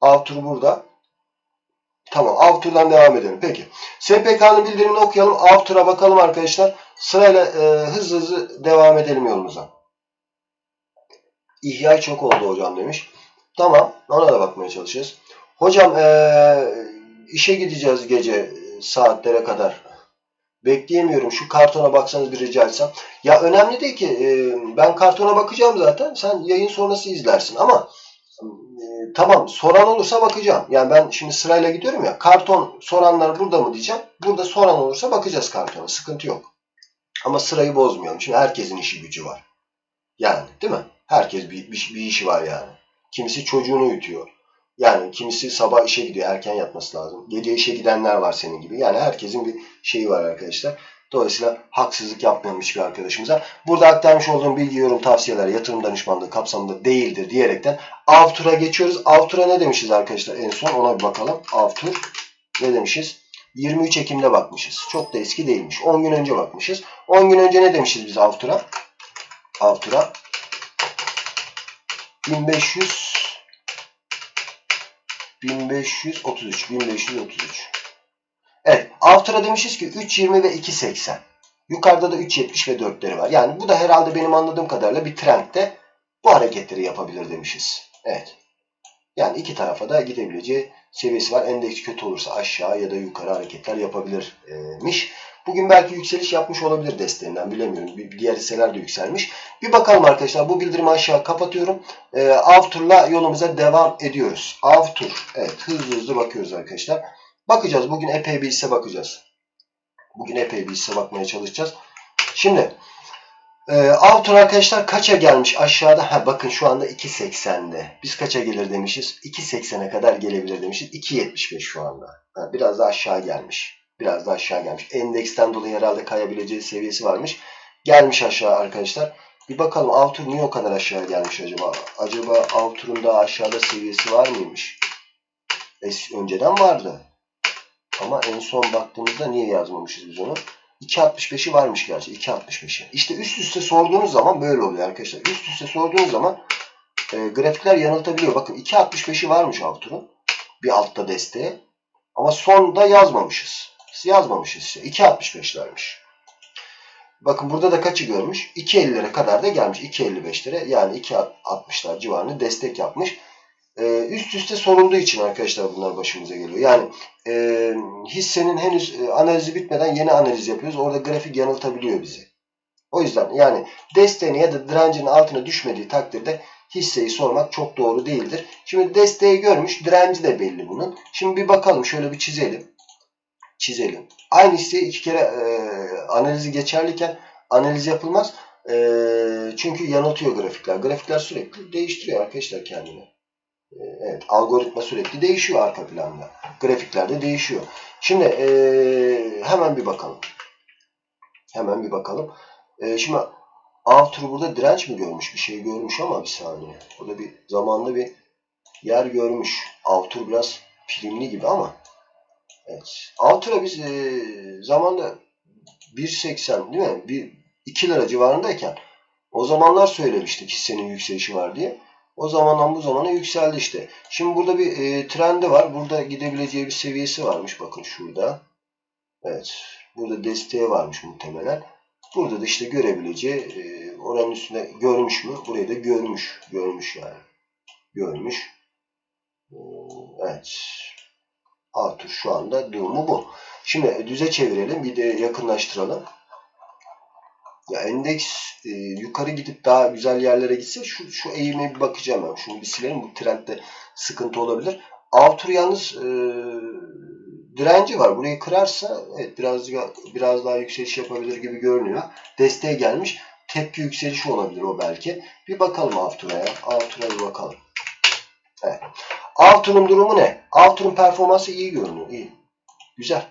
Av turu burada. Tamam. Av turdan devam edelim. Peki. SPK'nın bildirimini okuyalım. Av tura bakalım arkadaşlar. Sırayla e, hızlı hızlı devam edelim yolumuza. İhya çok oldu hocam demiş. Tamam. Ona da bakmaya çalışacağız. Hocam e, işe gideceğiz gece e, saatlere kadar. Bekleyemiyorum. Şu kartona baksanız bir rica etsem. Ya önemli değil ki. e, ben kartona bakacağım zaten. Sen yayın sonrası izlersin. Ama tamam soran olursa bakacağım. Yani ben şimdi sırayla gidiyorum ya. Karton soranlar burada mı diyeceğim. Burada soran olursa bakacağız kartona. Sıkıntı yok. Ama sırayı bozmayalım. Çünkü herkesin işi gücü var. Yani değil mi? Herkes bir, bir, bir işi var yani. Kimisi çocuğunu uyutuyor. Yani kimisi sabah işe gidiyor. Erken yatması lazım. Gece işe gidenler var senin gibi. Yani herkesin bir şeyi var arkadaşlar. Dolayısıyla haksızlık yapmayalım hiçbir arkadaşımıza. Burada aktarmış olduğum bilgi, yorum, tavsiyeler yatırım danışmanlığı kapsamında değildir diyerekten Avtur'a geçiyoruz. Avtur'a ne demişiz arkadaşlar en son ona bir bakalım. Avtur ne demişiz? 23 Ekim'de bakmışız. Çok da eski değilmiş. 10 gün önce bakmışız. 10 gün önce ne demişiz biz Avtur'a? Avtur'a 1500 1533 1533 Evet. After'a demişiz ki 3.20 ve 2.80. Yukarıda da 3.70 ve 4'leri var. Yani bu da herhalde benim anladığım kadarıyla bir trendde bu hareketleri yapabilir demişiz. Evet. Yani iki tarafa da gidebileceği seviyesi var. Endeks kötü olursa aşağı ya da yukarı hareketler yapabilirmiş. Bugün belki yükseliş yapmış olabilir desteğinden bilemiyorum. Bir diğer hisseler de yükselmiş. Bir bakalım arkadaşlar. Bu bildirimi aşağı kapatıyorum. Ee, Avtur'la yolumuza devam ediyoruz. Avtur. Evet hızlı hızlı bakıyoruz arkadaşlar. Bakacağız. Bugün epey bir hisse bakacağız. Bugün epey bir hisse bakmaya çalışacağız. Şimdi e, Avtur arkadaşlar kaça gelmiş aşağıda? Ha, bakın şu anda 2.80'de. Biz kaça gelir demişiz? 2.80'e kadar gelebilir demişiz. 2.75 şu anda. Ha, biraz da aşağı gelmiş. Biraz da aşağı gelmiş. Endeksten dolayı herhalde kayabileceği seviyesi varmış. Gelmiş aşağı arkadaşlar. Bir bakalım Avtur niye o kadar aşağı gelmiş acaba? Acaba Avtur'un daha aşağıda seviyesi var mıymış? Es önceden vardı. Ama en son baktığımızda niye yazmamışız biz onu? 2.65'i varmış gerçi. 2.65'i. İşte üst üste sorduğunuz zaman böyle oluyor arkadaşlar. Üst üste sorduğunuz zaman e, grafikler yanıltabiliyor. Bakın 2.65'i varmış Avtur'un. Bir altta desteğe. Ama sonda yazmamışız. Yazmamışız işte. 2.65'lermiş. Bakın burada da kaçı görmüş? 2.50'lere kadar da gelmiş. 2.55'lere yani 2.60'lar civarını destek yapmış. Ee, üst üste sorulduğu için arkadaşlar bunlar başımıza geliyor. Yani e, hissenin henüz e, analizi bitmeden yeni analiz yapıyoruz. Orada grafik yanıltabiliyor bizi. O yüzden yani desteğini ya da direncinin altına düşmediği takdirde hisseyi sormak çok doğru değildir. Şimdi desteği görmüş. Direnci de belli bunun. Şimdi bir bakalım. Şöyle bir çizelim. Çizelim. Aynı hisseyi iki kere e, analizi geçerliyken analiz yapılmaz. E, çünkü yanıltıyor grafikler. Grafikler sürekli değiştiriyor arkadaşlar kendini. E, evet, algoritma sürekli değişiyor arka planda. Grafikler de değişiyor. Şimdi e, hemen bir bakalım. Hemen bir bakalım. E, şimdi Avtur burada direnç mi görmüş? Bir şey görmüş ama bir saniye. O da bir zamanda bir yer görmüş. Avtur biraz primli gibi ama. Evet. Avtur'a biz e, zamanda 1.80 değil mi? Bir, 2 lira civarındayken o zamanlar söylemiştik hissenin yükselişi var diye. O zamandan bu zamana yükseldi işte. Şimdi burada bir e, trendi var. Burada gidebileceği bir seviyesi varmış. Bakın şurada. Evet. Burada desteği varmış muhtemelen. Burada da işte görebileceği e, oranın üstünde görmüş mü? Burayı da görmüş. Görmüş yani. Görmüş. E, evet. Artur şu anda durumu bu. Şimdi düze çevirelim. Bir de yakınlaştıralım. Ya endeks e, yukarı gidip daha güzel yerlere gitse şu, şu eğime bir bakacağım ben. Şunu bir silelim. Bu trendde sıkıntı olabilir. Avtur yalnız e, direnci var. Burayı kırarsa evet biraz biraz daha yükseliş yapabilir gibi görünüyor. Desteğe gelmiş. Tepki yükselişi olabilir o belki. Bir bakalım Avtur'a ya. Bir bakalım. Evet. Avtur'un durumu ne? Avtur'un performansı iyi görünüyor. İyi. Güzel.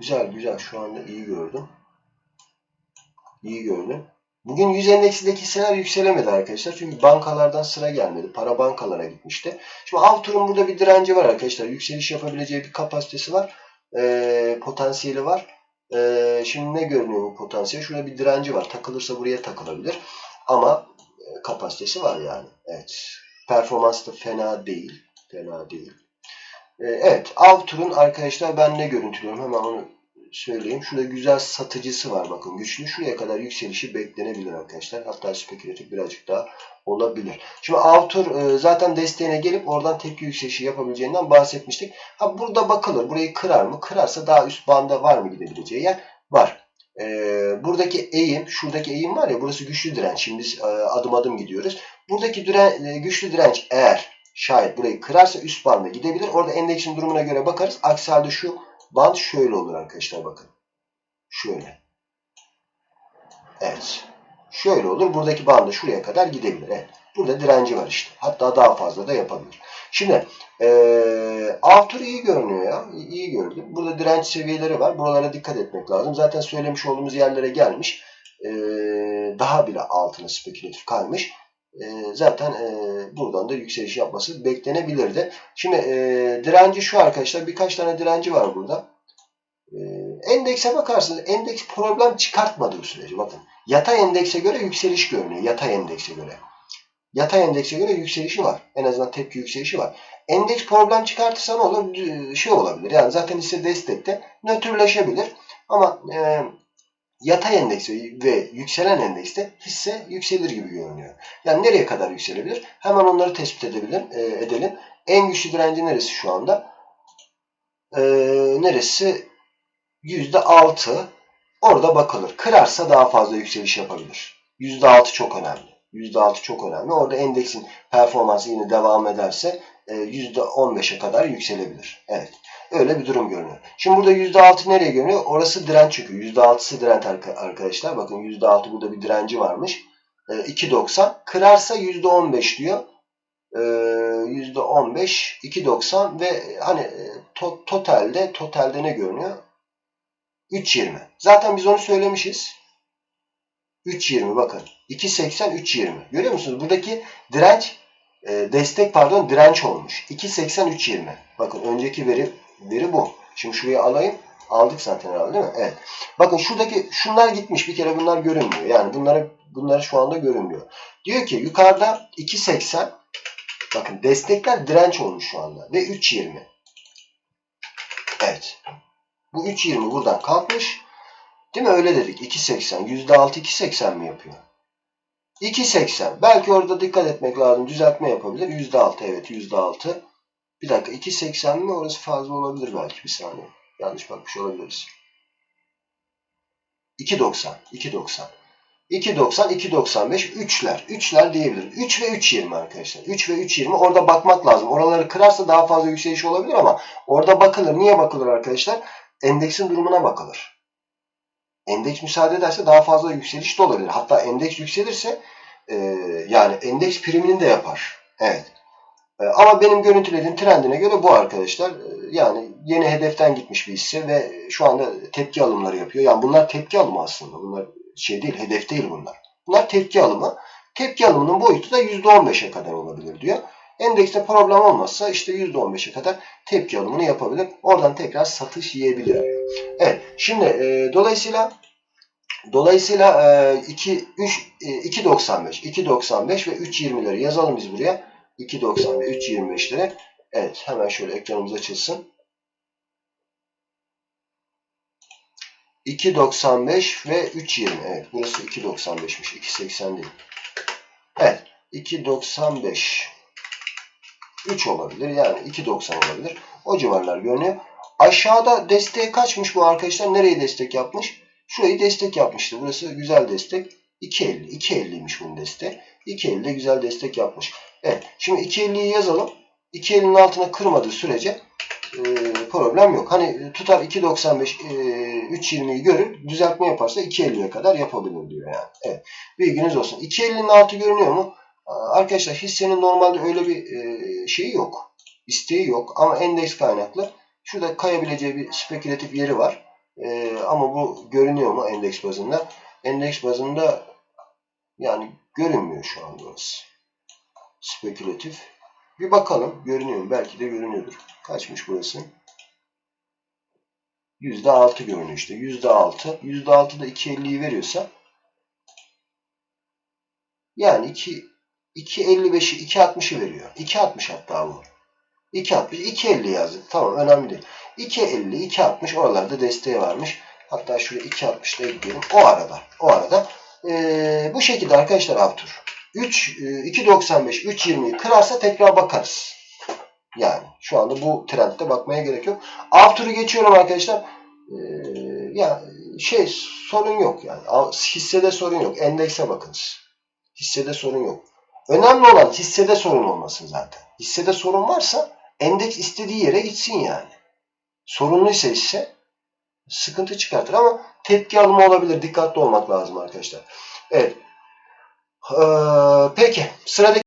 Güzel güzel. Şu anda iyi gördüm. İyi görünüyor. Bugün 100 endeksindeki hisseler yükselemedi arkadaşlar. Çünkü bankalardan sıra gelmedi. Para bankalara gitmişti. Şimdi Avtur'un burada bir direnci var arkadaşlar. Yükseliş yapabileceği bir kapasitesi var. Ee, potansiyeli var. Ee, şimdi ne görünüyor bu potansiyel? Şurada bir direnci var. Takılırsa buraya takılabilir. Ama e, kapasitesi var yani. Evet. Performans da fena değil. Fena değil. Ee, evet. Avtur'un arkadaşlar ben ne görüntülüyorum? Hemen onu söyleyeyim. Şurada güzel satıcısı var bakın güçlü. Şuraya kadar yükselişi beklenebilir arkadaşlar. Hatta spekülatif birazcık daha olabilir. Şimdi Avtur e, zaten desteğine gelip oradan tepki yükselişi yapabileceğinden bahsetmiştik. Ha burada bakılır. Burayı kırar mı? Kırarsa daha üst banda var mı gidebileceği yer? Var. E, buradaki eğim, şuradaki eğim var ya burası güçlü direnç. Şimdi biz e, adım adım gidiyoruz. Buradaki diren, güçlü direnç eğer şayet burayı kırarsa üst banda gidebilir. Orada endeksin durumuna göre bakarız. Aksi halde şu band şöyle olur arkadaşlar bakın. Şöyle. Evet. Şöyle olur. Buradaki bandı şuraya kadar gidebilir. Evet. Burada direnci var işte. Hatta daha fazla da yapabilir. Şimdi ee, After iyi görünüyor ya. İyi gördüm. Burada direnç seviyeleri var. Buralara dikkat etmek lazım. Zaten söylemiş olduğumuz yerlere gelmiş. Ee, daha bile altına spekülatif kaymış. Ee, zaten e, buradan da yükseliş yapması beklenebilirdi. Şimdi e, direnci şu arkadaşlar. Birkaç tane direnci var burada. E, endekse bakarsınız. Endeks problem çıkartmadığı sürece. Bakın. Yatay endekse göre yükseliş görünüyor. Yatay endekse göre. Yatay endekse göre yükselişi var. En azından tepki yükselişi var. Endeks problem çıkartırsa ne olur? Şey olabilir. Yani zaten hisse destekte nötrleşebilir. Ama e, yatay endekse ve yükselen endekste hisse yükselir gibi görünüyor. Yani nereye kadar yükselebilir? Hemen onları tespit edebilir, e, edelim. En güçlü direnci neresi şu anda? E, neresi? %6. Orada bakılır. Kırarsa daha fazla yükseliş yapabilir. %6 çok önemli. %6 çok önemli. Orada endeksin performansı yine devam ederse %15'e kadar yükselebilir. Evet. Öyle bir durum görünüyor. Şimdi burada %6 nereye görünüyor? Orası direnç çünkü. %6'sı direnç arkadaşlar. Bakın %6 burada bir direnci varmış. 2.90. Kırarsa %15 diyor. %15 2.90 ve hani to totalde totalde ne görünüyor? 3.20. Zaten biz onu söylemişiz. 3.20 bakın. 2.80 3.20. Görüyor musunuz? Buradaki direnç e, destek pardon direnç olmuş. 2.80 3.20. Bakın önceki veri veri bu. Şimdi şuraya alayım. Aldık zaten herhalde değil mi? Evet. Bakın şuradaki şunlar gitmiş. Bir kere bunlar görünmüyor. Yani bunları bunları şu anda görünmüyor. Diyor ki yukarıda 2.80 bakın destekler direnç olmuş şu anda ve 3.20. Evet. Bu 3.20 buradan kalkmış. Değil mi? Öyle dedik. 2.80. %6 2.80 mi yapıyor? 2.80. Belki orada dikkat etmek lazım. Düzeltme yapabilir. %6. Evet %6. Bir dakika. 2.80 mi? Orası fazla olabilir belki. Bir saniye. Yanlış bakmış olabiliriz. 2.90. 2.90. 2.90, 2.95, 3'ler. 3'ler diyebilir. 3 ve 3.20 arkadaşlar. 3 ve 3.20 orada bakmak lazım. Oraları kırarsa daha fazla yükseliş olabilir ama orada bakılır. Niye bakılır arkadaşlar? Endeksin durumuna bakılır. Endeks müsaade ederse daha fazla yükseliş de olabilir. Hatta endeks yükselirse e, yani endeks primini de yapar. Evet. E, ama benim görüntülediğim trendine göre bu arkadaşlar e, yani yeni hedeften gitmiş bir hisse ve şu anda tepki alımları yapıyor. Yani bunlar tepki alımı aslında. Bunlar şey değil, hedef değil bunlar. Bunlar tepki alımı. Tepki alımının boyutu da %15'e kadar olabilir diyor. Endekste problem olmazsa işte %15'e kadar tepki alımını yapabilir. Oradan tekrar satış yiyebilir. Evet. Şimdi e, dolayısıyla dolayısıyla e, 2 3 e, 2.95 2.95 ve 3.20'leri yazalım biz buraya. 2.90 ve 3.25'lere. Evet. Hemen şöyle ekranımız açılsın. 2.95 ve 3.20. Evet. Burası 2.95'miş. 2.80 değil. Evet. 2.95 3 olabilir. Yani 2.90 olabilir. O civarlar görünüyor. Aşağıda desteğe kaçmış bu arkadaşlar? Nereye destek yapmış? Şurayı destek yapmıştı. Burası güzel destek. 2.50. 2.50'ymiş bunun desteği. 2.50'de güzel destek yapmış. Evet. Şimdi 2.50'yi yazalım. 2.50'nin altına kırmadığı sürece e, problem yok. Hani tutar 2.95 e, 3.20'yi görür. Düzeltme yaparsa 2.50'ye kadar yapabilir diyor yani. Evet. Bilginiz olsun. 2.50'nin altı görünüyor mu? Arkadaşlar hissenin normalde öyle bir e, şeyi yok. İsteği yok. Ama endeks kaynaklı. Şurada kayabileceği bir spekülatif yeri var. E, ama bu görünüyor mu endeks bazında? Endeks bazında yani görünmüyor şu anda orası. Spekülatif. Bir bakalım. Görünüyor mu? Belki de görünüyordur. Kaçmış burası? %6 görünüyor işte. %6. %6 da 2.50'yi veriyorsa yani 2 2.55'i 2.60'ı veriyor. 2.60 hatta bu. 2.60, 2.50 yazdık. Tamam önemli değil. 2.50, 2.60 oralarda desteği varmış. Hatta şuraya 2.60 da ekleyelim. O arada. O arada. Ee, bu şekilde arkadaşlar Avtur. 3, e, 2.95, 3.20'yi kırarsa tekrar bakarız. Yani şu anda bu trendde bakmaya gerek yok. Avtur'u geçiyorum arkadaşlar. Ee, ya şey sorun yok yani. Hissede sorun yok. Endekse bakınız. Hissede sorun yok. Önemli olan hissede sorun olmasın zaten. Hissede sorun varsa endeks istediği yere gitsin yani. Sorunluysa hisse sıkıntı çıkartır ama tepki alımı olabilir. Dikkatli olmak lazım arkadaşlar. Evet. Ee, peki sıradaki